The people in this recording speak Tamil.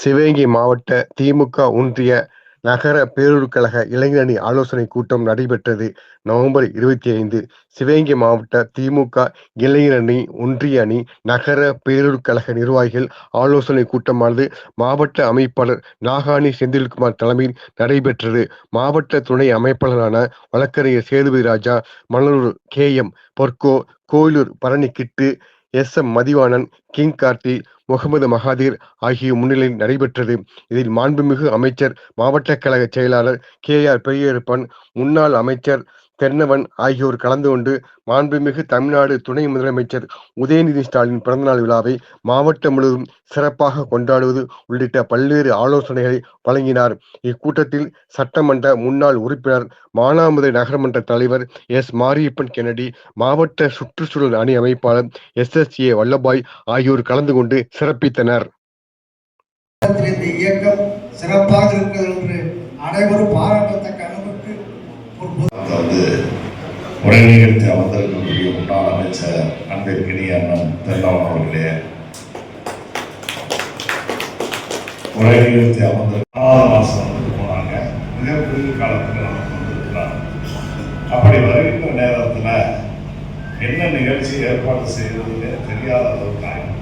சிவகங்கை மாவட்ட திமுக ஒன்றிய நகர பேரூர் கழக இளைஞரணி ஆலோசனை கூட்டம் நடைபெற்றது. நவம்பர் இருபத்தி ஐந்து சிவகங்கை மாவட்ட திமுக இளைஞரணி ஒன்றிய அணி நகர பேரூர் கழக நிர்வாகிகள் ஆலோசனை கூட்டமானது மாவட்ட அமைப்பாளர் நாகாணி செந்தில்குமார் தலைமையில் நடைபெற்றது. மாவட்ட துணை அமைப்பாளரான வழக்கறிஞர் Sethupathi Raja Manalur K M Porko Koilur Palani Kittu S. M. Mathivanan King Karthi Mohammed Mahathir ஆகிய முன்னிலையில் நடைபெற்றது. இதில் மாண்புமிகு அமைச்சர் மாவட்ட கழக செயலாளர் கே. ஆர். பெரியப்பன் முன்னாள் அமைச்சர் தென்னவன் ஆகியோர் கலந்து கொண்டு மாண்புமிகு தமிழ்நாடு துணை முதலமைச்சர் உதயநிதி ஸ்டாலின் பிறந்தநாள் விழாவை மாவட்டம் முழுவதும் சிறப்பாக கொண்டாடுவது உள்ளிட்ட பல்வேறு ஆலோசனைகளை வழங்கினார். இக்கூட்டத்தில் சட்டமன்ற முன்னாள் உறுப்பினர் மானாமதுரை நகரமன்ற தலைவர் எஸ். மாரியப்பன் கென்னடி மாவட்ட சுற்றுச்சூழல் அணி அமைப்பாளர் எஸ். எஸ். ஏ. வல்லபாய் ஆகியோர் கலந்து கொண்டு சிறப்பித்தனர். இந்த இயக்கம் சிறப்பாக இருக்கிறது என்று அனைவரும் பாராட்டத்தக்க அளவுக்கு வந்து பொது- உரை நிகழ்த்தி அமர்ந்திருக்கக்கூடிய முன்னாள் அமைச்சர் அன்பிற்கினிய அண்ணன் தென்னவன் அவர்களே உரை நிகழ்த்தி அமர்ந்த ஆறு மாசம் வந்துட்டு போனாங்க. மிக குறுகிய காலத்தில் நமக்கு வந்திருக்கிறார் அப்படி வருகின்ற நேரத்தில் என்ன நிகழ்ச்சி ஏற்பாடு செய்வதுன்னு தெரியாத அளவுக்கு ஆயிடும்